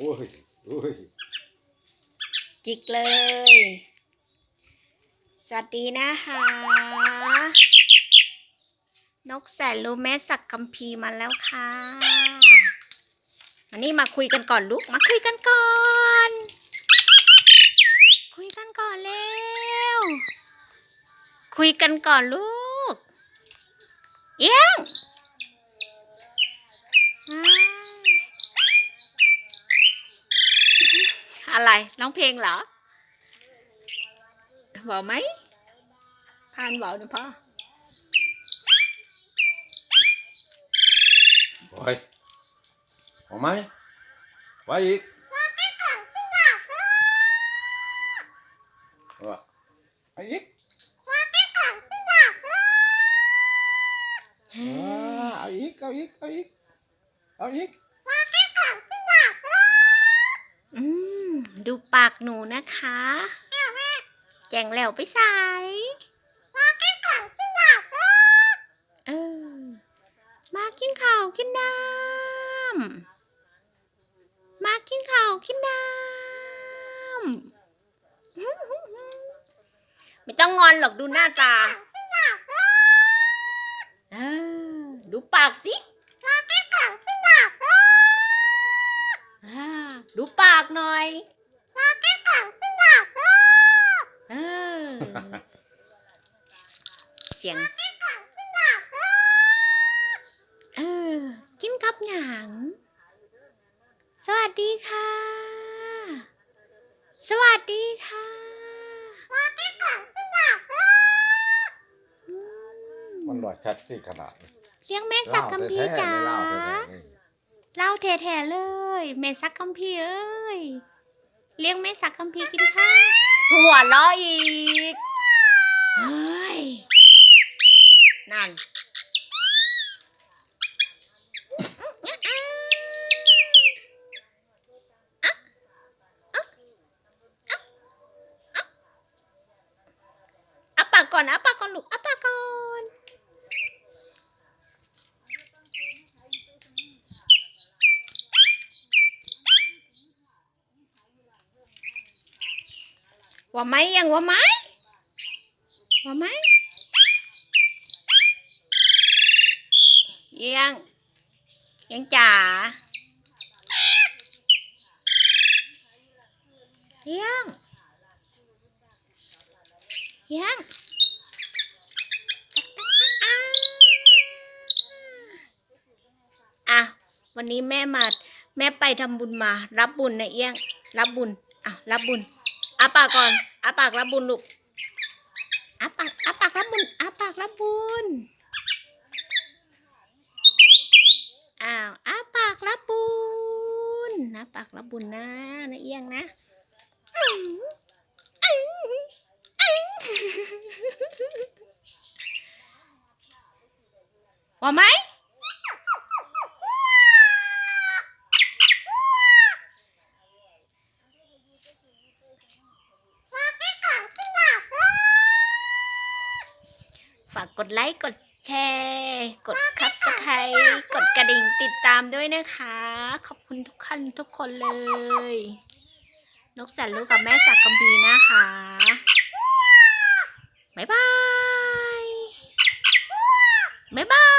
โอ้ยโอ้ยจิกเลย สวัสดีนะคะ นกแสนรู้แม่สักกัมพีมาแล้วค่ะวันนี้มาคุยกันก่อนลูก มาคุยกันก่อน คุยกันก่อนเร็ว คุยกันก่อนลูก เอี้ยง อ้ายอะไรร้องเพลงเหรอ บอกไหมพานบอกหน่อยพ่อโอ้ยเอาไหมไว้อีกว่าไปอีกอ่าเอาอีกเอาอีกเอาอีกเอาอีก อืม ดูปากหนูนะคะ แจงแล้วไปใส่เออ มากินข้าวกินน้ำ มากินข้าวกินน้ำ ไม่ต้องงอนหรอกดูหน้าตา เออ ดูปากสิดูปากหน่อย เออ เสียงเออกินกับหยังสวัสดีค่ะ สวัสดีค่ะอืมมันหลอดชัดที่ขนาดนี้เลี้ยงแม่สักกัมพีร์จ๋าเล่าแท้ๆนี่เล่าแท้ๆเลยแม่สักกัมพีร์เอ้ยเลี้ยงแม่สักกัมพีร์กินข้าวหัวล้ออีก เฮ้ย นั่น อัปปา ก่อนอัปปากก่อนลูกอัปปากก่อนว่าไหมยังว่าไหมว่าไหมยังยังจ๋าเอียังเอียังอะ วันนี้แม่มาแม่ไปทำบุญมา รับบุญนะเอี้ยง รับบุญอะรับบุญอาปากก่อนอาปากรับบุญลูกอาปากอาปากรับบุญอาปากรับบุญอ้าวอาปากรับบุญอาปากรับบุญนะนะเอี้ยงนะว่าไหมากกดไลค์กดแชร์ กดคับสไครกดกระดิ่งติดตามด้วยนะคะ ขอบคุณทุกท่านทุกคนเลย นกสันลูกกับแม่สักกัมพีนะคะ บ๊ายบาย บ๊ายบาย